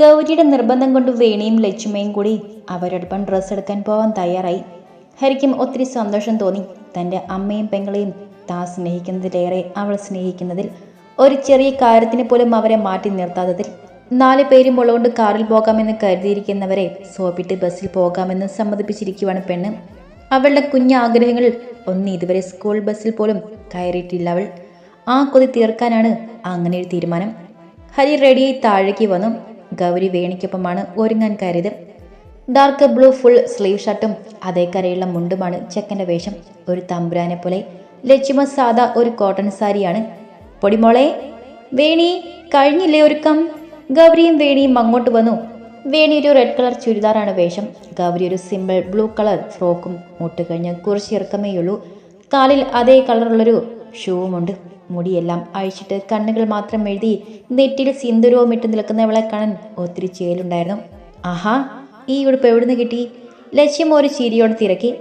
ഗൗരിയുടെ നിർബന്ധം കൊണ്ട് വേണിയും ലച്ചുമയും കൂടി അവരോടൊപ്പം ഡ്രസ്സ് എടുക്കാൻ പോവാൻ തയ്യാറായി. ഹരിക്കും ഒത്തിരി സന്തോഷം തോന്നി. തന്റെ അമ്മയും പെങ്ങളെയും താ സ്നേഹിക്കുന്നതിലേറെ അവൾ സ്നേഹിക്കുന്നതിൽ. ഒരു ചെറിയ കാര്യത്തിന് പോലും അവരെ മാറ്റി നിർത്താത്തതിൽ. നാല് പേരും ഉള്ളതുകൊണ്ട് കാറിൽ പോകാമെന്ന് കരുതിയിരിക്കുന്നവരെ സോപ്പിട്ട് ബസ്സിൽ പോകാമെന്ന് സമ്മതിപ്പിച്ചിരിക്കുവാണ് പെണ്ണ്. അവളുടെ കുഞ്ഞു ആഗ്രഹങ്ങൾ ഒന്ന് ഇതുവരെ സ്കൂൾ ബസ്സിൽ പോലും കയറിയിട്ടില്ല അവൾ. ആ കൊതി തീർക്കാനാണ് അങ്ങനെ ഒരു തീരുമാനം. ഹരി റെഡിയായി താഴേക്ക് വന്നു. ഗൗരി വേണിക്കൊപ്പമാണ് ഒരുങ്ങാൻ കയറിയത് ഡാർക്ക് ബ്ലൂ ഫുൾ സ്ലീവ് ഷർട്ടും അതേ കരയുള്ള മുണ്ടുമാണ് ചെക്കന്റെ വേഷം. ഒരു തമ്പുരാനെ പോലെ ലക്ഷ്മ സാദാ ഒരു കോട്ടൺ സാരിയാണ്. പൊടിമോളെ വേണി കഴിഞ്ഞില്ലേ ഒരുക്കം? ഗൗരിയും വേണിയും അങ്ങോട്ട് വന്നു. വേണി ഒരു റെഡ് കളർ ചുരിദാറാണ് വേഷം. ഗൗരി ഒരു സിമ്പിൾ ബ്ലൂ കളർ ഫ്രോക്കും മുട്ടുകഴിഞ്ഞ് കുറച്ചിറക്കമേയുള്ളൂ കാലിൽ അതേ കളറുള്ളൊരു ഷൂവുമുണ്ട് മുടിയെല്ലാം അഴിച്ചിട്ട് കണ്ണുകൾ മാത്രം എഴുതി നെറ്റിയിൽ സിന്ദൂരവും ഇട്ട് നിൽക്കുന്നവളെ കാണാൻ ഒത്തിരി ചേലുണ്ടായിരുന്നു. ആഹാ ഈ ഉടുപ്പ് എവിടുന്ന് കിട്ടി? ലക്ഷ്യം ഒരു ചിരിയോട് തിരക്കി.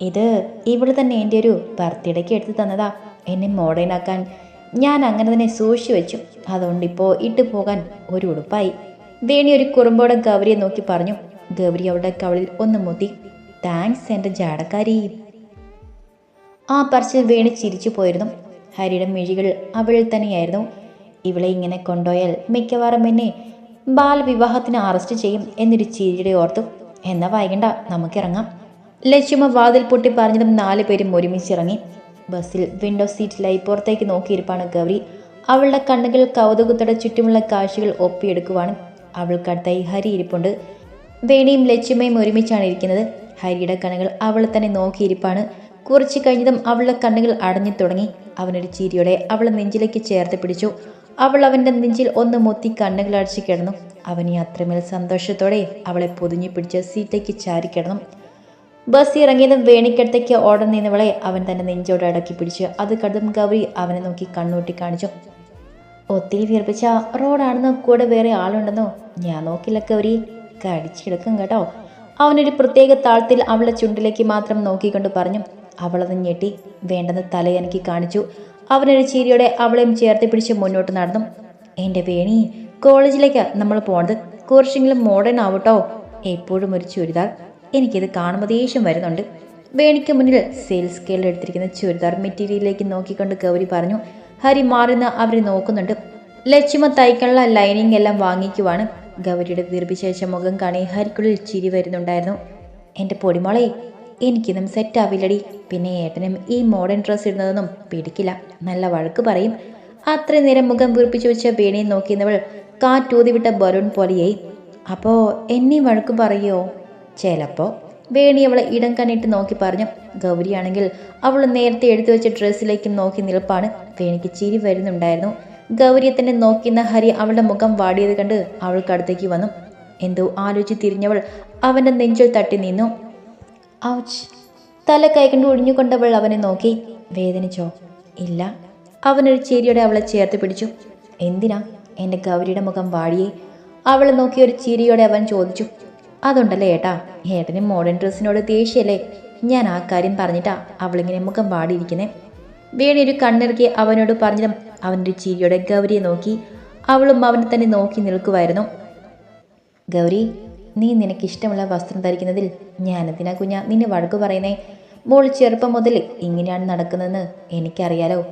ഇത് ഇവൾ തന്നെ എന്റെ ഒരു ബർത്ത്ഡേക്ക് എടുത്തു തന്നതാ. എന്നെ മോഡേൺ ആക്കാൻ ഞാൻ അങ്ങനെ തന്നെ സൂക്ഷിച്ചു വെച്ചു. അതുകൊണ്ട് ഇപ്പോൾ ഇട്ടു പോകാൻ ഒരു ഉടുപ്പായി. വേണി ഒരു കുറുമ്പോടെ ഗൗരിയെ നോക്കി പറഞ്ഞു. ഗൗരി അവളുടെ കവളിൽ ഒന്ന് മുത്തി താങ്ക്സ് എന്റെ ജാടക്കാരി. ആ പറച്ചിൽ വേണി ചിരിച്ചു പോയിരുന്നു. ഹരിയുടെ മിഴികൾ അവളിൽ തന്നെയായിരുന്നു. ഇവളെ ഇങ്ങനെ കൊണ്ടുപോയാൽ മിക്കവാറും എന്നെ ബാലവിവാഹത്തിന് അറസ്റ്റ് ചെയ്യും എന്നൊരു ചിരിയുടെ ഓർത്തു. എന്നാ വൈകണ്ട നമുക്കിറങ്ങാം ലക്ഷ്മ വാതിൽ പൊട്ടി പറഞ്ഞതും നാല് പേരും ഒരുമിച്ചിറങ്ങി. ബസ്സിൽ വിൻഡോ സീറ്റിലായി പുറത്തേക്ക് നോക്കിയിരിപ്പാണ് ഗൗരി. അവളുടെ കണ്ണുകൾ കൗതുകത്തോടെ ചുറ്റുമുള്ള കാഴ്ചകൾ ഒപ്പിയെടുക്കുവാണ്. അവൾക്കടുത്തായി ഹരി ഇരിപ്പുണ്ട്. വേണിയും ലക്ഷ്മയും ഒരുമിച്ചാണ് ഇരിക്കുന്നത്. ഹരിയുടെ കണ്ണുകൾ അവളെ തന്നെ നോക്കിയിരിപ്പാണ്. കുറച്ച് കഴിഞ്ഞതും അവളുടെ കണ്ണുകൾ അടഞ്ഞു തുടങ്ങി. അവനൊരു ചിരിയോടെ അവളെ നെഞ്ചിലേക്ക് ചേർത്ത് പിടിച്ചു. അവൾ അവന്റെ നെഞ്ചിൽ ഒന്ന് മുത്തി കണ്ണുകൾ അടച്ചു കിടന്നു. അവനെ അത്രമേൽ സന്തോഷത്തോടെ അവളെ പൊതിഞ്ഞു പിടിച്ച് സീറ്റിലേക്ക് ചാരി കിടന്നു. ബസ് ഇറങ്ങിയതും വേണിക്കടുത്തേക്ക് ഓടം നിന്നവളെ അവൻ തന്റെ നെഞ്ചോട് അടക്കി പിടിച്ച് അത് കടും ഗൗരി അവനെ നോക്കി കണ്ണൂട്ടി കാണിച്ചു. ഒത്തിരി വീർപ്പിച്ച റോഡാണെന്നോ കൂടെ വേറെ ആളുണ്ടെന്നോ? ഞാൻ നോക്കില്ല ഗൗരി. കടിച്ചെടുക്കും കേട്ടോ. അവനൊരു പ്രത്യേക താളത്തിൽ അവളെ ചുണ്ടിലേക്ക് മാത്രം നോക്കിക്കൊണ്ട് പറഞ്ഞു. അവളത് ഞെട്ടി വേണ്ടെന്ന് തലയനക്കി കാണിച്ചു. അവനൊരു ചിരിയോടെ അവളെയും ചേർത്ത് പിടിച്ച് മുന്നോട്ട് നടന്നു. എന്റെ വേണി കോളേജിലേക്ക് നമ്മൾ പോണത് കുറച്ചെങ്കിലും മോഡേൺ ആവട്ടോ? എപ്പോഴും ഒരു ചുരിദാർ. എനിക്കിത് കാണുമ്പോൾ ദേഷ്യം വരുന്നുണ്ട്. വേണിക്ക് മുന്നിൽ സെയിൽസ് സ്കെയിൽ എടുത്തിരിക്കുന്ന ചുരിദാർ മെറ്റീരിയലിലേക്ക് നോക്കിക്കൊണ്ട് ഗൗരി പറഞ്ഞു ഹരി മാറുന്ന അവരെ നോക്കുന്നുണ്ട്. ലക്ഷ്മ തയ്ക്കാനുള്ള ലൈനിങ് എല്ലാം വാങ്ങിക്കുവാണ്. ഗൗരിയുടെ വീർപ്പിശേഷ മുഖം കാണി ഹരിക്കുള്ളിൽ ചിരി വരുന്നുണ്ടായിരുന്നു. എന്റെ പൊടിമോളെ എനിക്കിതും സെറ്റാവില്ലടി. പിന്നെ ഏട്ടനും ഈ മോഡേൺ ഡ്രസ് ഇടുന്നതൊന്നും പിടിക്കില്ല. നല്ല വഴക്ക് പറയും. അത്രയും നേരം മുഖം വീർപ്പിച്ചു വെച്ച വേണിയെ നോക്കിയിരുന്നവൾ കാറ്റൂതി വിട്ട ബലൂൺ പോലെയായി. അപ്പോൾ എന്നീ വഴക്ക് പറയോ? ചിലപ്പോൾ വേണി അവളെ ഇടം കണ്ണിട്ട് നോക്കി പറഞ്ഞു. ഗൗരിയാണെങ്കിൽ അവൾ നേരത്തെ എടുത്തു വെച്ച ഡ്രസ്സിലേക്ക് നോക്കി നിൽപ്പാണ്. വേണിക്ക് ചിരി വരുന്നുണ്ടായിരുന്നു. ഗൗരിയെ തന്നെ നോക്കിയിരുന്ന ഹരി അവളുടെ മുഖം വാടിയത് കണ്ട് അവൾക്കടുത്തേക്ക് വന്നു. എന്തോ ആലോചിച്ച് തിരിഞ്ഞവൾ അവന്റെ നെഞ്ചിൽ തട്ടി നിന്നു. ഔച്ച്. തല കൈകൊണ്ട് ഒഴിഞ്ഞുകൊണ്ടവൾ അവനെ നോക്കി. വേദനിച്ചോ? ഇല്ല. അവനൊരു ചിരിയോടെ അവളെ ചേർത്ത് പിടിച്ചു. എന്തിനാ? എന്റെ ഗൗരിയുടെ മുഖം വാടിയെ. അവളെ നോക്കി ഒരു ചിരിയോടെ അവൻ ചോദിച്ചു. അതുണ്ടല്ലേ ഏട്ടാ? ഏട്ടന് മോഡേൺ ഡ്രസ്സിനോട് ദേഷ്യല്ലേ ഞാൻ ആ കാര്യം പറഞ്ഞിട്ടാ അവളിങ്ങനെ മുഖം വാടിയിരിക്കുന്നേ. വേണിയൊരു കണ്ണിറക്കി അവനോട് പറഞ്ഞതും അവന്റെ ചിരിയോടെ ഗൗരിയെ നോക്കി. അവളും അവനെ തന്നെ നോക്കി നിൽക്കുമായിരുന്നു ഗൗരി നീ നിനക്കിഷ്ടമുള്ള വസ്ത്രം ധരിക്കുന്നതിൽ ഞാനെന്തിനാ കുഞ്ഞ നിന്നെ വഴക്ക് പറയുന്നേ? മോൾ ചെറുപ്പം മുതൽ ഇങ്ങനെയാണ് നടക്കുന്നതെന്ന് എനിക്കറിയാലോ.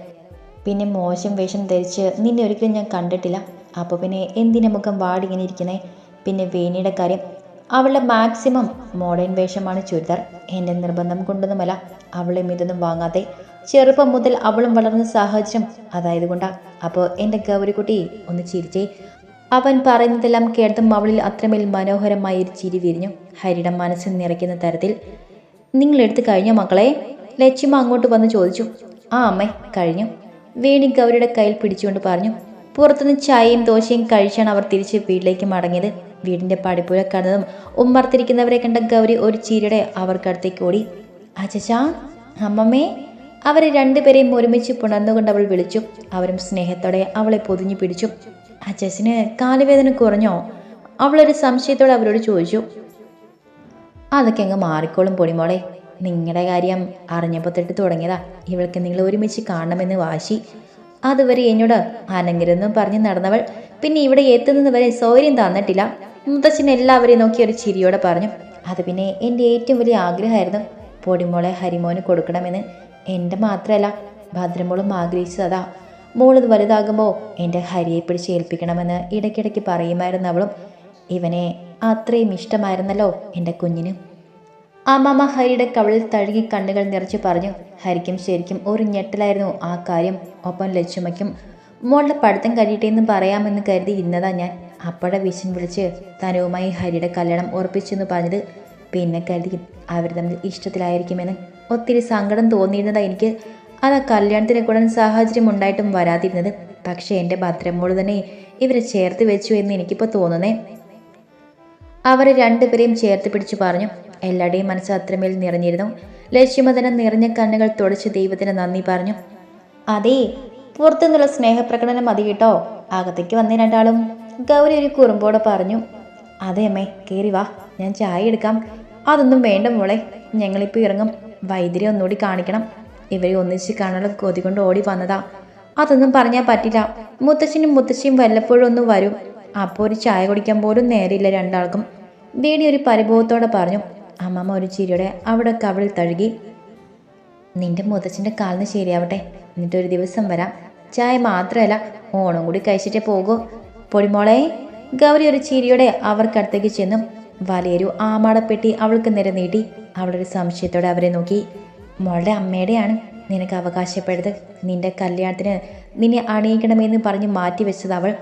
പിന്നെ മോശം വേഷം ധരിച്ച് നിന്നെ ഒരിക്കലും ഞാൻ കണ്ടിട്ടില്ല. അപ്പോൾ പിന്നെ എന്തിനാ മുഖം വാടിങ്ങനെ ഇരിക്കുന്നേ? പിന്നെ വേണിയുടെ കാര്യം. അവളുടെ മാക്സിമം മോഡേൺ വേഷമാണ് ചുരിദാർ. എന്റെ നിർബന്ധം കൊണ്ടൊന്നുമല്ല അവളെ ഇതൊന്നും വാങ്ങാതെ ചെറുപ്പം മുതൽ അവളും വളർന്ന സാഹചര്യം അതായത് കൊണ്ടാ. അപ്പോൾ എന്റെ ഗൗരിക്കുട്ടി ഒന്ന് ചിരിച്ചേ. അവൻ പറയുന്നതെല്ലാം കേട്ട് അവളിൽ അത്രമേൽ മനോഹരമായി ഒരു ചിരി വിരിഞ്ഞു. ഹരിയുടെ മനസ്സിൽ നിറയ്ക്കുന്ന തരത്തിൽ നിങ്ങൾ എടുത്തു കഴിഞ്ഞോ മക്കളെ? ലക്ഷ്മ അങ്ങോട്ട് വന്ന് ചോദിച്ചു. ആ അമ്മേ കഴിഞ്ഞു. വേണി ഗൗരിയുടെ കയ്യിൽ പിടിച്ചുകൊണ്ട് പറഞ്ഞു. പുറത്തുനിന്ന് ചായയും ദോശയും കഴിച്ചാണ് അവർ തിരിച്ച് വീട്ടിലേക്ക് മടങ്ങിയത്. വീടിന്റെ പടിപ്പുര കടന്നതും ഉമ്മർത്തിരിക്കുന്നവരെ കണ്ട ഗൗരി ഒരു ചീരയുടെ അവർക്കടുത്തേക്ക് ഓടി. അച്ചാ അമ്മമ്മേ അവരെ രണ്ടുപേരെയും ഒരുമിച്ച് പുണർന്നുകൊണ്ട് അവൾ വിളിച്ചു. അവരും സ്നേഹത്തോടെ അവളെ പൊതിഞ്ഞു പിടിച്ചു. അച്ചച്ചന് കാലുവേദന കുറഞ്ഞോ? അവളൊരു സംശയത്തോടെ അവരോട് ചോദിച്ചു. അതൊക്കെ അങ്ങ് മാറിക്കോളും പൊടിമോളെ നിങ്ങളുടെ കാര്യം അറിഞ്ഞപ്പോൾ തൊട്ട് തുടങ്ങിയതാ. ഇവൾക്ക് നിങ്ങൾ ഒരുമിച്ച് കാണണമെന്ന് വാശി. അതുവരെ എന്നോട് അനങ്ങരുതെന്നും പറഞ്ഞ് നടന്നവൾ പിന്നെ ഇവിടെ എത്തുന്നത് വരെ സൗകര്യം തന്നിട്ടില്ല. മുത്തച്ഛൻ എല്ലാവരെയും നോക്കി ഒരു ചിരിയോടെ പറഞ്ഞു. അത് പിന്നെ എന്റെ ഏറ്റവും വലിയ ആഗ്രഹമായിരുന്നു. പൊടിമോളെ ഹരിമോന് കൊടുക്കണമെന്ന്. എന്റെ മാത്രമല്ല ഭദ്രമോളും ആഗ്രഹിച്ചതാ മോളിത് വലുതാകുമ്പോൾ എന്റെ ഹരിയെ പിടിച്ച് ഏൽപ്പിക്കണമെന്ന് ഇടയ്ക്കിടയ്ക്ക് പറയുമായിരുന്നു അവളും. ഇവനെ അത്രയും ഇഷ്ടമായിരുന്നല്ലോ എന്റെ കുഞ്ഞിന്. അമ്മമ്മ ഹരിയുടെ കവളിൽ തഴുകി കണ്ണുകൾ നിറച്ച് പറഞ്ഞു ഹരിക്കും ശരിക്കും ഒരു ഞെട്ടലായിരുന്നു ആ കാര്യം. ഒപ്പം ലക്ഷ്മയ്ക്കും മോളുടെ പഠിത്തം കഴിയട്ടെ എന്ന് പറയാമെന്ന് കരുതി ഇന്നതാ ഞാൻ. അപ്പോഴെ വിശൻ വിളിച്ച് തനുവുമായി ഹരിയുടെ കല്യാണം ഉറപ്പിച്ചെന്ന് പറഞ്ഞത്. പിന്നെ കരുതി അവർ തമ്മിൽ ഇഷ്ടത്തിലായിരിക്കുമെന്ന് ഒത്തിരി സങ്കടം തോന്നിയിരുന്നതാ എനിക്ക്. അത് ആ കല്യാണത്തിന് കൂടാൻ സാഹചര്യം ഉണ്ടായിട്ടും വരാതിരുന്നത്. പക്ഷേ എന്റെ ഭദ്രമോൾ തന്നെ ഇവരെ ചേർത്ത് വെച്ചു എന്ന് എനിക്കിപ്പോൾ തോന്നുന്നേ. അവരെ രണ്ടുപേരെയും ചേർത്ത് പിടിച്ചു പറഞ്ഞു. എല്ലാവരുടെയും മനസ്സ് അത്രമേൽ നിറഞ്ഞിരുന്നു. ലക്ഷ്യമതനം നിറഞ്ഞ കണ്ണുകൾ തുടച്ച് ദൈവത്തിന് നന്ദി പറഞ്ഞു. അതേ പുറത്തുനിന്നുള്ള സ്നേഹപ്രകടനം മതി കേട്ടോ. അകത്തേക്ക് വന്ന രണ്ടാളും. ഗൗരി ഒരു കുറുമ്പോടെ പറഞ്ഞു. അതെ അമ്മേ കയറി വാ. ഞാൻ ചായ എടുക്കാം. അതൊന്നും വേണ്ട മോളെ. ഞങ്ങളിപ്പോൾ ഇറങ്ങും. വൈദ്യരെ ഒന്നുകൂടി കാണിക്കണം. ഇവരെ ഒന്നിച്ച് കാണാനുള്ള കൊതി കൊണ്ട് ഓടി വന്നതാ. അതൊന്നും പറഞ്ഞാൽ പറ്റില്ല. മുത്തശ്ശനും മുത്തശ്ശിയും വല്ലപ്പോഴും ഒന്ന് വരും. അപ്പോൾ ഒരു ചായ കുടിക്കാൻ പോലും നേരില്ല രണ്ടാൾക്കും. വീടി ഒരു പരിഭവത്തോടെ പറഞ്ഞു അമ്മമ്മ ഒരു ചിരിയുടെ അവിടെ കവിളിൽ തഴുകി നിന്റെ മുത്തച്ഛന്റെ കാലിന് ശരിയാവട്ടെ. എന്നിട്ടൊരു ദിവസം വരാം. ചായ മാത്രമല്ല ഓണം കൂടി കഴിച്ചിട്ടേ പോകൂ. പൊടിമോളെ. ഗൗരി ഒരു ചിരിയോടെ അവർക്കടുത്തേക്ക് ചെന്നും. വലിയൊരു ആമാടപ്പെട്ടി അവൾക്ക് നിര നീട്ടി. അവളൊരു സംശയത്തോടെ അവരെ നോക്കി. മോളുടെ അമ്മയുടെയാണ് നിനക്ക് അവകാശപ്പെടുന്നത് നിന്റെ കല്യാണത്തിന് നിന്നെ അണിയിക്കണമെന്ന് പറഞ്ഞ് മാറ്റി വെച്ചത് അവൾ.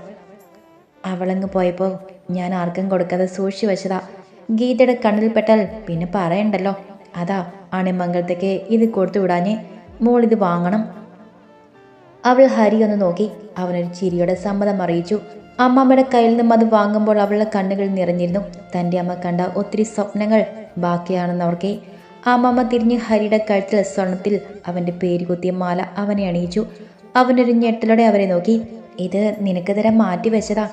അവളങ്ങ് പോയപ്പോൾ ഞാൻ ആർക്കും കൊടുക്കാതെ സൂക്ഷിച്ചു വെച്ചതാ. ഗീതയുടെ കണ്ണിൽപ്പെട്ടാൽ പിന്നെ പറയണ്ടല്ലോ. അതാ അണിമംഗലത്തേക്ക് ഇത് കൊടുത്തു വിടാഞ്ഞ് മോൾ ഇത് വാങ്ങണം. അവൾ ഹരി ഒന്ന് നോക്കി. അവനൊരു ചിരിയോടെ സമ്മതം അറിയിച്ചു. അമ്മമ്മയുടെ കയ്യിൽ നിന്നും അത് വാങ്ങുമ്പോൾ അവളുടെ കണ്ണുകൾ നിറഞ്ഞിരുന്നു. തന്റെ അമ്മ കണ്ട ഒത്തിരി സ്വപ്നങ്ങൾ ബാക്കിയാണെന്നവർക്കെ അമ്മമ്മ തിരിഞ്ഞ് ഹരിയുടെ കഴുത്തിൽ സ്വർണത്തിൽ അവന്റെ പേര് കുത്തിയ മാല അവനെ അണിയിച്ചു. അവനൊരു ഞെട്ടലോടെ അവരെ നോക്കി. ഇത് നിനക്ക് തരാൻ മാറ്റി വെച്ചതാ?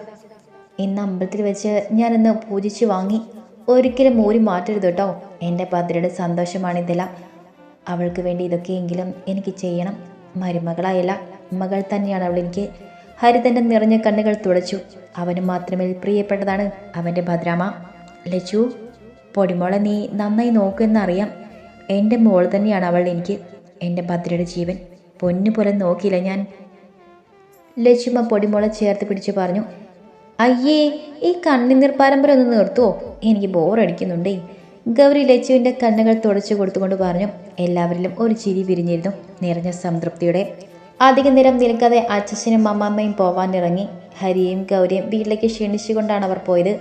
ഇന്ന് അമ്പലത്തിൽ വെച്ച് ഞാനിന്ന് പൂജിച്ച് വാങ്ങി. ഒരിക്കലും ഊരി മാറ്റരുത് കേട്ടോ. എന്റെ ഭദ്രയുടെ സന്തോഷമാണിതെല്ലാം അവൾക്ക് വേണ്ടി ഇതൊക്കെയെങ്കിലും എനിക്ക് ചെയ്യണം. മരുമകളായല്ല മകൾ തന്നെയാണ് അവൾ എനിക്ക്. ഹരി തന്റെ നിറഞ്ഞ കണ്ണുകൾ തുടച്ചു. അവന് മാത്രമേ പ്രിയപ്പെട്ടതാണ് അവന്റെ ഭദ്രാമ ലച്ചു പൊടിമോളെ നീ നന്നായി നോക്കുമെന്നറിയാം എന്റെ മോൾ തന്നെയാണ് അവൾ. എനിക്ക് എന്റെ ഭദ്രയുടെ ജീവൻ പൊന്നു പോലെ നോക്കിയില്ല. ഞാൻ ലക്ഷ്മ പൊടിമോളെ ചേർത്ത് പിടിച്ച് പറഞ്ഞു അയ്യേ ഈ കണ്ണിനീർ പാരമ്പര്യം ഒന്ന് നിർത്തുവോ? എനിക്ക് ബോറടിക്കുന്നുണ്ടേ. ഗൗരി ലച്ചുവിന്റെ കണ്ണുകൾ തുടച്ചു കൊടുത്തുകൊണ്ട് പറഞ്ഞു എല്ലാവരിലും ഒരു ചിരി വിരിഞ്ഞിരുന്നു. നിറഞ്ഞ സംതൃപ്തിയുടെ അധിക നേരം നിൽക്കാതെ അച്ഛനും അമ്മമ്മയും പോവാനിറങ്ങി. ഹരിയും ഗൗരിയും വീട്ടിലേക്ക് ക്ഷണിച്ചുകൊണ്ടാണ് അവർ പോയത്.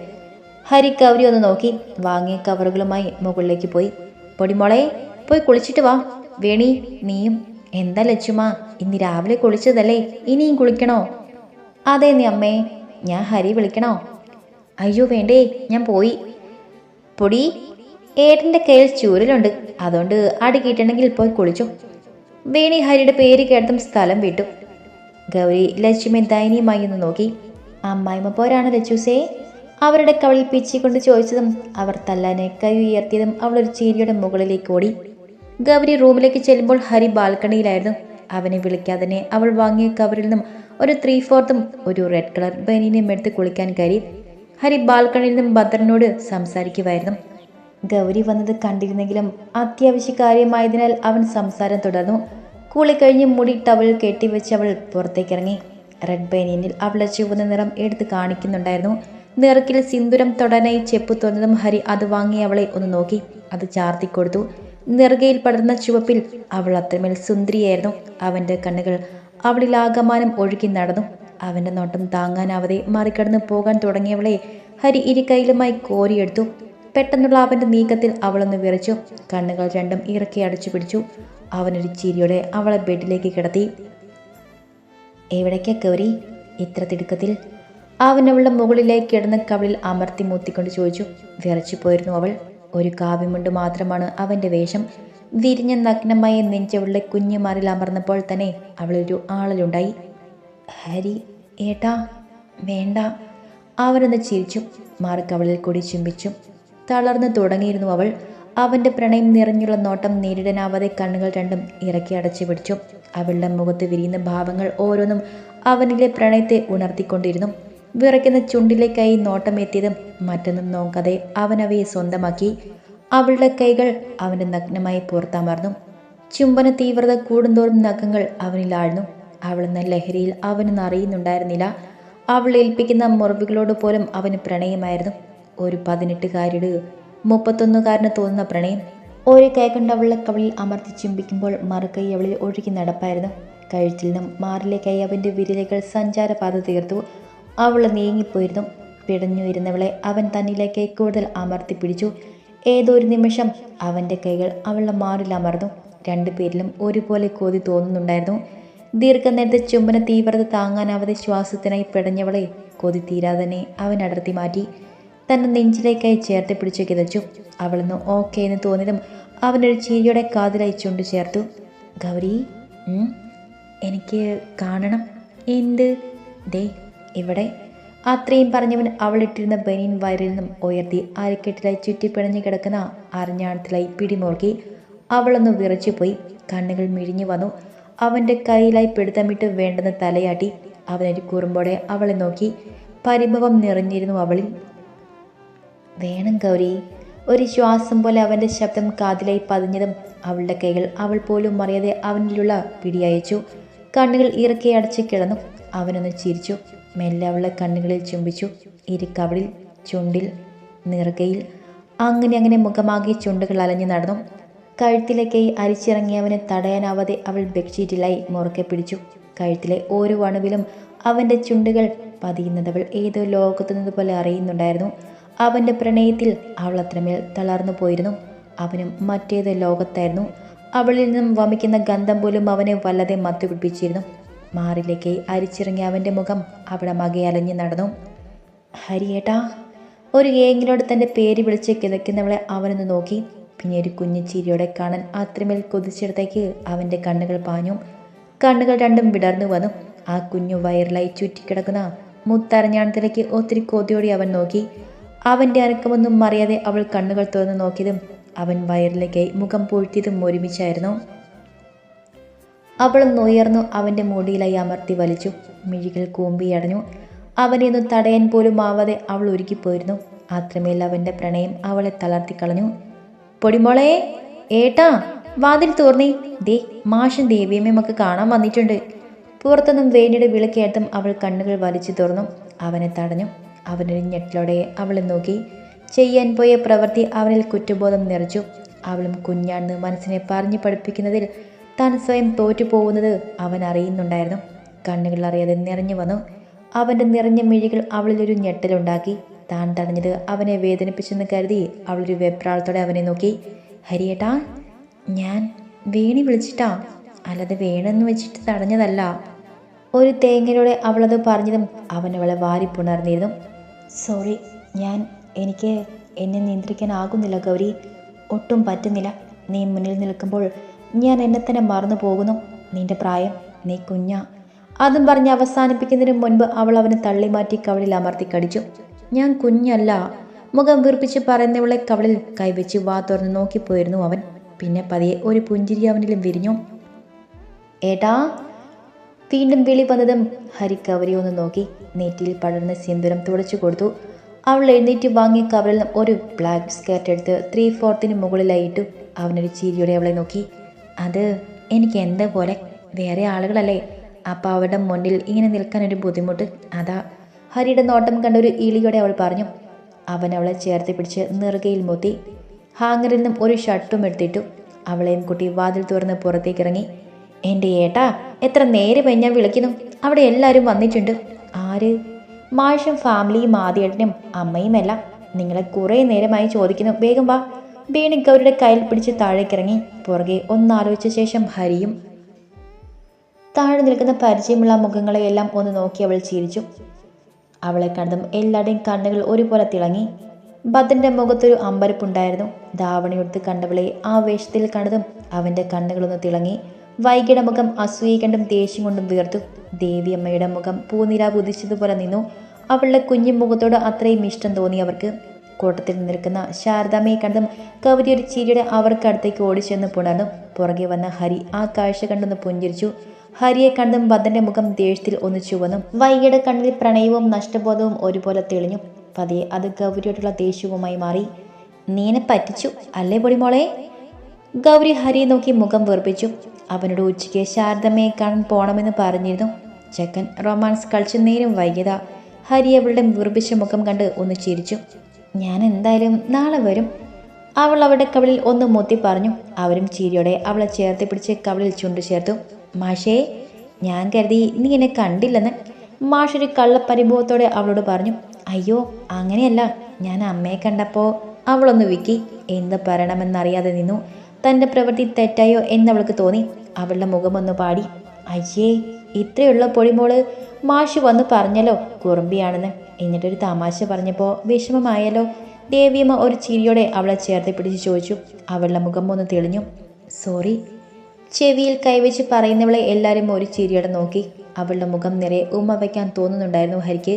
ഹരി ഗൗരി ഒന്ന് നോക്കി വാങ്ങിയ കവറുകളുമായി മുകളിലേക്ക് പോയി. പൊടിമോളെ പോയി കുളിച്ചിട്ട് വാ. വേണി നീയും. എന്താ ലച്ചുമ ഇന്ന് രാവിലെ കുളിച്ചതല്ലേ? ഇനിയും കുളിക്കണോ? അതെ നീ അമ്മേ. ഞാൻ ഹരി വിളിക്കണോ? അയ്യോ വേണ്ടേ ഞാൻ പോയി. പൊടി ഏട്ടന്റെ കയ്യിൽ ചൂരലുണ്ട്. അതുകൊണ്ട് അടി കിട്ടണമെങ്കിൽ പോയി കുളിച്ചു. വേണി ഹരിയുടെ പേര് കേട്ടതും സ്ഥലം വിട്ടു. ഗൗരി ലക്ഷ്മി ദയനീയമായി ഒന്ന് നോക്കി. അമ്മായിമ്മ പോരാണ് ലച്ചൂസേ. അവരുടെ കവളിൽ പിച്ചിക്കൊണ്ട് ചോദിച്ചതും അവർ തല്ലാനെ കൈ ഉയർത്തിയതും അവൾ ഒരു ചീരിയുടെ മുകളിലേക്ക് ഓടി. ഗൗരി റൂമിലേക്ക് ചെല്ലുമ്പോൾ ഹരി ബാൽക്കണിയിലായിരുന്നു. അവനെ വിളിക്കാതെ അവൾ വാങ്ങിയ കവറിൽ നിന്നും ഒരു ത്രീ ഫോർത്തും ഒരു റെഡ് കളർ ബനീനും എടുത്ത് കുളിക്കാൻ കയറി. ഹരി ബാൽക്കണിയിൽ നിന്നും ഭദ്രനോട് സംസാരിക്കുമായിരുന്നു ഗൗരി വന്നത് കണ്ടിരുന്നെങ്കിലും അത്യാവശ്യ കാര്യമായതിനാൽ അവൻ സംസാരം തുടർന്നു. കുളി കഴിഞ്ഞ് മുടി ടവൽ കെട്ടിവെച്ച് അവൾ പുറത്തേക്കിറങ്ങി. റെഡ് ബനിയനിൽ അവളുടെ ചുവന്ന നിറം എടുത്ത് കാണിക്കുന്നുണ്ടായിരുന്നു. നിറക്കിൽ സിന്ദുരം തൊടാനായി ചെപ്പ് തോന്നതും ഹരി അത് വാങ്ങി അവളെ ഒന്ന് നോക്കി. അത് ചാർത്തി കൊടുത്തു. നിറകയിൽ പടർന്ന ചുവപ്പിൽ അവൾ അത്രമേൽ സുന്ദരിയായിരുന്നു. അവന്റെ കണ്ണുകൾ അവളിൽ ആകമാനം ഒഴുകി നടന്നു. അവന്റെ നോട്ടം താങ്ങാനാവാതെ മറികടന്ന് പോകാൻ തുടങ്ങിയവളെ ഹരി ഇരു കൈയിലുമായി കോരിയെടുത്തു. പെട്ടെന്നുള്ള അവന്റെ നീക്കത്തിൽ അവളൊന്ന് വിറച്ചു. കണ്ണുകൾ രണ്ടും ഇറക്കി അടച്ചു പിടിച്ചു. അവനൊരു ചിരിയോടെ അവളെ ബെഡിലേക്ക് കിടത്തി. എവിടേക്കാ കയറി ഇത്ര തിടുക്കത്തിൽ? അവൻ അവളുടെ മുകളിലേക്ക് കിടന്ന് കവളിൽ അമർത്തി മൂത്തിക്കൊണ്ട് ചോദിച്ചു വിറച്ചു പോയിരുന്നു അവൾ. ഒരു കാവ്യമുണ്ട് മാത്രമാണ് അവന്റെ വേഷം. വിരിഞ്ഞ നഗ്നമായ നെഞ്ചവളുടെ കുഞ്ഞുമാറിൽ അമർന്നപ്പോൾ തന്നെ അവളൊരു ആളലുണ്ടായി. ഹരി ഏട്ടാ വേണ്ട. അവനൊന്ന് ചിരിച്ചു മാർക്കവളിൽ കൂടി ചുംബിച്ചു തളർന്നു തുടങ്ങിയിരുന്നു അവൾ. അവന്റെ പ്രണയം നിറഞ്ഞുള്ള നോട്ടം നേരിടാനാവാതെ കണ്ണുകൾ രണ്ടും ഇറക്കി അടച്ചു പിടിച്ചു. അവളുടെ മുഖത്ത് വിരിയുന്ന ഭാവങ്ങൾ ഓരോന്നും അവനിലെ പ്രണയത്തെ ഉണർത്തിക്കൊണ്ടിരുന്നു. വിറയ്ക്കുന്ന ചുണ്ടിലേക്കായി നോട്ടം എത്തിയതും മറ്റൊന്നും നോക്കാതെ അവനവയെ സ്വന്തമാക്കി. അവളുടെ കൈകൾ അവന്റെ നഗ്നമായി പുറത്തമർന്നു. ചുംബന തീവ്രത കൂടുന്തോറും നഖങ്ങൾ അവനിൽ ആഴ്ന്നു. അവളെന്ന ലഹരിയിൽ അവനൊന്നും അറിയുന്നുണ്ടായിരുന്നില്ല. അവൾ ഏൽപ്പിക്കുന്ന മുറിവുകളോട് പോലും അവന് പ്രണയമായിരുന്നു. ഒരു പതിനെട്ടുകാരിയുടെ മുപ്പത്തൊന്നുകാരന് തോന്നുന്ന പ്രണയം. ഒരു കൈ കൊണ്ട് കവളിൽ അമർത്തി ചുംബിക്കുമ്പോൾ മറുകൈ അവളിൽ ഒഴുകി നടപ്പായിരുന്നു. കഴുത്തിൽ നിന്നും മാറിലേക്കായി അവന്റെ വിരലുകൾ സഞ്ചാരപാത തീർത്തു. അവൾ നീങ്ങിപ്പോയിരുന്നു. പിടഞ്ഞു ഇരുന്നവളെ അവൻ തന്നിലേക്ക് കൂടുതൽ അമർത്തി പിടിച്ചു. ഏതോ ഒരു നിമിഷം അവന്റെ കൈകൾ അവളുടെ മാറിൽ അമർന്നു. രണ്ടുപേരിലും ഒരുപോലെ കോതി തോന്നുന്നുണ്ടായിരുന്നു. ദീർഘനേരത്തെ ചുംബന തീവ്രത താങ്ങാനാവാതെ ശ്വാസത്തിനായി പിടഞ്ഞവളെ കൊതി തീരാതെ അവൻ അടർത്തി മാറ്റി. തന്നെ നെഞ്ചിലേക്കായി ചേർത്ത് പിടിച്ചു കിതച്ചു. അവളൊന്ന് ഓക്കെ എന്ന് തോന്നിയതും അവനൊരു ചിരിയുടെ കാതിലായി ചുണ്ടു ചേർത്തു. ഗൗരി എനിക്ക് കാണണം. എന്ത്? ദേ ഇവിടെ. അത്രയും പറഞ്ഞവൻ അവളിട്ടിരുന്ന ബനീൻ വയറിൽ നിന്നും ഉയർത്തി അരക്കെട്ടിലായി ചുറ്റിപ്പിണഞ്ഞു കിടക്കുന്ന അരഞ്ഞാണത്തിലായി പിടിമുറുക്കി അവളൊന്ന് വിറച്ചുപോയി. കണ്ണുകൾ മിഴിഞ്ഞു വന്നു. അവന്റെ കയ്യിലായി പിടുത്തമിട്ട് വേണ്ടെന്ന് തലയാട്ടി അവനൊരു കുറുമ്പോടെ അവളെ നോക്കി. പരിഭവം നിറഞ്ഞിരുന്നു അവളിൽ. വേണം ഗൗരി. ഒരു ശ്വാസം പോലെ അവന്റെ ശബ്ദം കാതിലായി പതിഞ്ഞതും അവളുടെ കൈകൾ അവൾ പോലും അറിയാതെ അവനിലുള്ള പിടിയയച്ചു കണ്ണുകൾ ഇറക്കി അടച്ച് കിടന്നു. അവനൊന്ന് ചിരിച്ചു. മെല്ലെ അവളെ കണ്ണുകളിൽ ചുംബിച്ചു. ഇരിക്കവളിൽ ചുണ്ടിൽ നിറകയിൽ. അങ്ങനെ അങ്ങനെ മുഖമാകെ ചുണ്ടുകൾ അലഞ്ഞു നടന്നു. കഴുത്തിലേക്കായി അരിച്ചിറങ്ങിയവനെ തടയാനാവാതെ അവൾ ബെഡ്ഷീറ്റിലായി മുറുക്കെ പിടിച്ചു. കഴുത്തിലെ ഓരോ അണുവിലും അവന്റെ ചുണ്ടുകൾ പതിയുന്നതവൾ ഏതോ ലോകത്തുനിന്നതുപോലെ അറിയുന്നുണ്ടായിരുന്നു. അവന്റെ പ്രണയത്തിൽ അവൾ അത്രമേൽ തളർന്നു പോയിരുന്നു. അവനും മറ്റേതോ ലോകത്തായിരുന്നു. അവളിൽ നിന്നും വമിക്കുന്ന ഗന്ധം പോലും അവനെ വല്ലതെ മത്തുപിടിപ്പിച്ചിരുന്നു മാറിലേക്ക് അരിച്ചിറങ്ങിയ അവന്റെ മുഖം അവിടെ മകയലഞ്ഞു നടന്നു. ഹരിയേട്ടാ ഒരു ഏങ്ങിനോട് തന്റെ പേര് വിളിച്ച് കിതയ്ക്കുന്നവളെ അവനൊന്ന് നോക്കി. പിന്നെ ഒരു കുഞ്ഞു ചിരിയോടെ കാണാൻ അത്രമേൽ കൊതിച്ചിടത്തേക്ക് അവന്റെ കണ്ണുകൾ പാഞ്ഞു. കണ്ണുകൾ രണ്ടും വിടർന്നു വന്നു. ആ കുഞ്ഞു വയറിലായി ചുറ്റിക്കിടക്കുന്ന മുത്തരഞ്ഞാണത്തിലേക്ക് ഒത്തിരി കൊതിയോടെ അവൻ നോക്കി. അവന്റെ അനക്കമൊന്നും അറിയാതെ അവൾ കണ്ണുകൾ തുറന്ന് നോക്കിയതും അവൻ വയറിലേക്ക് മുഖം പൂഴ്ത്തിയതും ഒരുമിച്ചായിരുന്നു. അവൾ ഉയർന്നു അവന്റെ മുടിയിലായി അമർത്തി വലിച്ചു. മിഴികൾ കൂമ്പിയടഞ്ഞു അവനെ ഒന്ന് തടയാൻ പോലും ആവാതെ അവൾ ഒരുക്കിപ്പോയിരുന്നു അത്രമേൽ അവന്റെ പ്രണയം അവളെ തളർത്തി കളഞ്ഞു. പൊടിമോളെ ഏട്ടാ വാതിൽ തോർന്നി ദേ മാഷൻ ദേവിയമ്മയും ഒക്കെ കാണാൻ വന്നിട്ടുണ്ട്. പുറത്തുനിന്നും വേണിയുടെ വിളക്കേട്ടും അവൾ കണ്ണുകൾ വലിച്ചു തുറന്നു. അവനെ തടഞ്ഞു. അവനൊരു ഞെട്ടിലോടെ അവളെ നോക്കി. ചെയ്യാൻ പോയ പ്രവൃത്തി അവനിൽ കുറ്റബോധം നിറച്ചു. അവളും കുഞ്ഞാണെന്ന് മനസ്സിനെ പറഞ്ഞു പഠിപ്പിക്കുന്നതിൽ താൻ സ്വയം തോറ്റു പോകുന്നത് അവൻ അറിയുന്നുണ്ടായിരുന്നു. കണ്ണുകൾ അറിയാതെ നിറഞ്ഞു വന്നു. അവന്റെ നിറഞ്ഞ മിഴികൾ അവളിലൊരു ഞെട്ടലുണ്ടാക്കി. താൻ തടഞ്ഞത് അവനെ വേദനിപ്പിച്ചെന്ന് കരുതി അവളൊരു വെപ്രാളത്തോടെ അവനെ നോക്കി. ഹരിയേട്ടാ ഞാൻ വേണി വിളിച്ചിട്ടാ. അല്ലാതെ വേണമെന്ന് വെച്ചിട്ട് തടഞ്ഞതല്ല. ഒരു തേങ്ങയിലൂടെ അവളത് പറഞ്ഞതും അവൻ അവളെ വാരിപ്പുണർന്നിരുന്നു. സോറി ഞാൻ എനിക്ക് എന്നെ നിയന്ത്രിക്കാനാകുന്നില്ല ഗൗരി. ഒട്ടും പറ്റുന്നില്ല. നീ മുന്നിൽ നിൽക്കുമ്പോൾ ഞാൻ എന്നെ തന്നെ മറന്നു പോകുന്നു. നിന്റെ പ്രായം നീ കുഞ്ഞാ. അതും പറഞ്ഞ് അവസാനിപ്പിക്കുന്നതിന് മുൻപ് അവൾ അവനെ തള്ളി മാറ്റി കവളിൽ അമർത്തി കടിച്ചു. ഞാൻ കുഞ്ഞല്ല. മുഖം വീർപ്പിച്ച് പറയുന്നവളെ കവളിൽ കൈവച്ച് വാ തുറന്ന് നോക്കിപ്പോയിരുന്നു അവൻ. പിന്നെ പതിയെ ഒരു പുഞ്ചിരി അവനിലും വിരിഞ്ഞു. ഏട്ടാ. വീണ്ടും വിളി വന്നതും ഹരി കവരി ഒന്ന് നോക്കി. നെറ്റിയിൽ പടർന്ന സിന്ദൂരം തുടച്ചു കൊടുത്തു. അവൾ എഴുന്നേറ്റ് വാങ്ങി കവറിൽ ഒരു ബ്ലാക്ക് സ്കേർട്ട് എടുത്ത് ത്രീ ഫോർത്തിന് മുകളിലായിട്ടു അവനൊരു ചിരിയോടെ അവളെ നോക്കി. അത് എനിക്ക് എന്താ പോലെ വേറെ ആളുകളല്ലേ? അപ്പം അവരുടെ മുന്നിൽ ഇങ്ങനെ നിൽക്കാൻ ഒരു ബുദ്ധിമുട്ട്. അതാ. ഹരിയുടെ നോട്ടം കണ്ട ഒരു ഇളിയോടെ അവൾ പറഞ്ഞു അവൻ അവളെ ചേർത്ത് പിടിച്ച് നെറുകയിൽ മുത്തി ഹാങ്ങറിൽ നിന്നും ഒരു ഷർട്ടും എടുത്തിട്ടു. അവളെയും കുട്ടി വാതിൽ തുറന്ന് പുറത്തേക്ക് ഇറങ്ങി എന്റെ ഏട്ടാ എത്ര നേരമായി ഞാൻ വിളിക്കുന്നു. അവിടെ എല്ലാവരും വന്നിട്ടുണ്ട്. ആര്? മാഷും ഫാമിലിയും ആദ്യേട്ടനും അമ്മയും എല്ലാം നിങ്ങളെ കുറേ നേരമായി ചോദിക്കുന്നു. വേഗം വാ. ബീണിക്ക് ഗൗരിയുടെ കയ്യിൽ പിടിച്ച് താഴേക്കിറങ്ങി പുറകെ ഒന്നാലോചിച്ച ശേഷം ഹരിയും താഴെ നിൽക്കുന്ന പരിചയമുള്ള മുഖങ്ങളെയെല്ലാം ഒന്ന് നോക്കി അവൾ ചിരിച്ചു. അവളെ കണ്ടതും എല്ലാവരുടെയും കണ്ണുകൾ ഒരുപോലെ തിളങ്ങി. ഭദ്രന്റെ മുഖത്തൊരു അമ്പരപ്പുണ്ടായിരുന്നു. ധാവണിയെടുത്ത് കണ്ടവളെ ആ വേഷത്തിൽ കണ്ടതും അവന്റെ കണ്ണുകളൊന്ന് തിളങ്ങി. വൈകിയുടെ മുഖം അസൂയ കണ്ടും ദേഷ്യം കൊണ്ടും വീർത്തു. ദേവിയമ്മയുടെ മുഖം പൂനിരാവ് ഉദിച്ചതുപോലെ നിന്നു. അവളുടെ കുഞ്ഞു മുഖത്തോട് അത്രയും ഇഷ്ടം തോന്നി അവർക്ക്. കൂട്ടത്തിൽ നിൽക്കുന്ന ശാരദാമ്മയെ കണ്ടും കവരി ഒരു ചിരിയുടെ അവർക്ക് അടുത്തേക്ക് ഓടിച്ചെന്ന് പുണർന്നു പുറകെ വന്ന ഹരി ആ കാഴ്ച കണ്ടൊന്ന് പുഞ്ചിരിച്ചു. ഹരിയെ കണ്ടും ബദന്റെ മുഖം ദേഷ്യത്തിൽ ഒന്ന് ചുവന്നു വൈകിയുടെ കണ്ണിൽ പ്രണയവും നഷ്ടബോധവും ഒരുപോലെ തെളിഞ്ഞു. പതിയെ അത് ഗൗരിയോടുള്ള ദേഷ്യവുമായി മാറി. നീനെ പറ്റിച്ചു അല്ലേ പൊടിമോളെ ഗൗരി ഹരിയെ നോക്കി മുഖം വെറുപ്പിച്ചു. അവനോട് ഉച്ചയ്ക്ക് ശാരദമ്മയെ കാണാൻ പോണമെന്ന് പറഞ്ഞിരുന്നു. ചെക്കൻ റൊമാൻസ് കളിച്ച് നേരം വൈകിയതാ. ഹരി അവളുടെ വെറുപ്പിച്ച മുഖം കണ്ട് ഒന്ന് ചിരിച്ചു. ഞാൻ എന്തായാലും നാളെ വരും. അവൾ അവളുടെ കവിളിൽ ഒന്ന് മുത്തി പറഞ്ഞു. അവരും ചീരിയോടെ അവളെ ചേർത്ത് പിടിച്ച് കവിളിൽ ചുണ്ടു ചേർത്തു. മാഷേ ഞാൻ കരുതി നീ എന്നെ കണ്ടില്ലെന്ന്. മാഷൊരു കള്ളപ്പരിഭവത്തോടെ അവളോട് പറഞ്ഞു. അയ്യോ അങ്ങനെയല്ല. ഞാൻ അമ്മയെ കണ്ടപ്പോൾ അവളൊന്ന് വിക്കി. എന്ത് പറയണമെന്നറിയാതെ നിന്നു. തന്റെ പ്രവൃത്തി തെറ്റായോ എന്നവൾക്ക് തോന്നി. അവളുടെ മുഖമൊന്ന് പാടി. അയ്യേ ഇത്രയുള്ള പൊടിമോൾ മാഷ് വന്ന് പറഞ്ഞല്ലോ കുറുമ്പിയാണെന്ന്. എന്നിട്ടൊരു തമാശ പറഞ്ഞപ്പോൾ വിഷമമായല്ലോ. ദേവിയമ്മ ഒരു ചിരിയോടെ അവളെ ചേർത്ത് പിടിച്ച് ചോദിച്ചു. അവളുടെ മുഖം ഒന്ന് തെളിഞ്ഞു. സോറി. ചെവിയിൽ കൈവച്ച് പറയുന്നവളെ എല്ലാവരും ഒരു ചിരിയോടെ നോക്കി. അവളുടെ മുഖം നിറയെ ഉമ്മ വയ്ക്കാൻ തോന്നുന്നുണ്ടായിരുന്നു ഹരിക്ക്.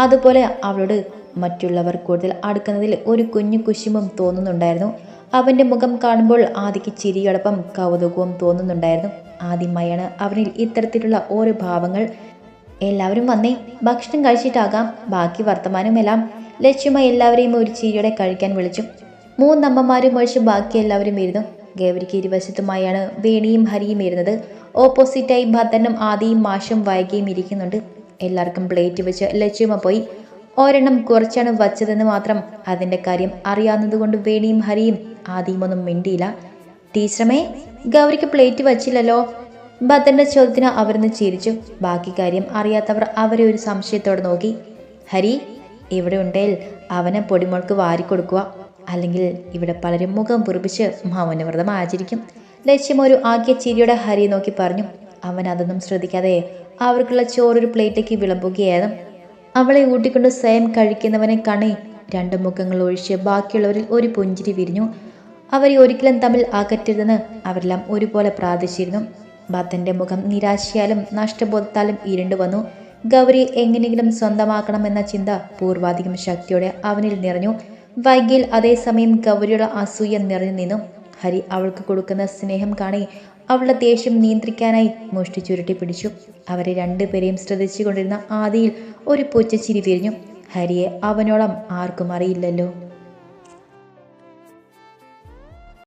അതുപോലെ അവളോട് മറ്റുള്ളവർ കൂടുതൽ അടുക്കുന്നതിൽ ഒരു കുഞ്ഞു കുശുമ്പും തോന്നുന്നുണ്ടായിരുന്നു. അവന്റെ മുഖം കാണുമ്പോൾ ആദിക്ക് ചിരിയോടൊപ്പം കൗതുകവും തോന്നുന്നുണ്ടായിരുന്നു. ആദ്യമായാണ് അവനിൽ ഇത്തരത്തിലുള്ള ഓരോ ഭാവങ്ങൾ എല്ലാവരും വന്നേ. ഭക്ഷണം കഴിച്ചിട്ടാകാം. ബാക്കി വർത്തമാനമെല്ലാം ലക്ഷ്മ എല്ലാവരെയും ഒരു ചിരിയോടെ കഴിക്കാൻ വിളിച്ചു. മൂന്നമ്മമാരും ഒഴിച്ച് ബാക്കി എല്ലാവരും ഇരുന്നു. ഗൗരിക്ക് ഇരുവശത്തുമായാണ് വേണിയും ഹരിയും ഇരുന്നത്. ഓപ്പോസിറ്റായി ഭദ്രനും ആദിയും മാഷും വൈകിയും ഇരിക്കുന്നുണ്ട്. എല്ലാവർക്കും പ്ലേറ്റ് വെച്ച് ലക്ഷ്മ പോയി. ഒരെണ്ണം കുറച്ചാണ് വച്ചതെന്ന് മാത്രം അതിന്റെ കാര്യം അറിയാവുന്നതുകൊണ്ട് വേണിയും ഹരിയും ആദിയും ഒന്നും മിണ്ടിയില്ല. ടീച്ചറമേ ഗൗരിക്ക് പ്ലേറ്റ് വച്ചില്ലല്ലോ. ഭദ്രന്റെ ചോദ്യത്തിന് അവരൊന്ന് ചിരിച്ചു. ബാക്കി കാര്യം അറിയാത്തവർ അവരെ ഒരു സംശയത്തോടെ നോക്കി. ഹരി ഇവിടെ ഉണ്ടേൽ അവനെ പൊടിമോൾക്ക് വാരിക്കൊടുക്കുക. അല്ലെങ്കിൽ ഇവിടെ പലരും മുഖം പുറപ്പിച്ച് മൗനവ്രതം ആചരിക്കും. ലക്ഷ്യം ഒരു ആക്കിയ ചിരിയുടെ ഹരി നോക്കി പറഞ്ഞു. അവൻ അതൊന്നും ശ്രദ്ധിക്കാതെ അവർക്കുള്ള ചോറൊരു പ്ലേറ്റേക്ക് വിളമ്പുകയായിരുന്നു. അവളെ ഊട്ടിക്കൊണ്ട് സ്വയം കഴിക്കുന്നവനെ കണി രണ്ട് മുഖങ്ങൾ ഒഴിച്ച് ബാക്കിയുള്ളവരിൽ ഒരു പുഞ്ചിരി വിരിഞ്ഞു. അവരെ ഒരിക്കലും തമ്മിൽ അകറ്റരുതെന്ന് അവരെല്ലാം ഒരുപോലെ പ്രാർത്ഥിച്ചിരുന്നു. ഭക്തന്റെ മുഖം നിരാശയാലും നഷ്ടബോധത്താലും ഇരുണ്ടു വന്നു. ഗൗരി എങ്ങനെയെങ്കിലും സ്വന്തമാക്കണമെന്ന ചിന്ത പൂർവാധികം ശക്തിയോടെ അവനിൽ നിറഞ്ഞു. വൈകിയിൽ അതേസമയം ഗൗരിയുടെ അസൂയ നിറഞ്ഞു നിന്നു. ഹരി അവൾക്ക് കൊടുക്കുന്ന സ്നേഹം കാണി അവളുടെ ദേഷ്യം നിയന്ത്രിക്കാനായി മുഷ്ടി ചുരുട്ടി പിടിച്ചു. അവരെ രണ്ടുപേരെയും ശ്രദ്ധിച്ചുകൊണ്ടിരുന്ന ആദിയിൽ ഒരു പൊച്ചച്ചിരി തിരിഞ്ഞു. ഹരിയെ അവനോളം ആർക്കും അറിയില്ലല്ലോ.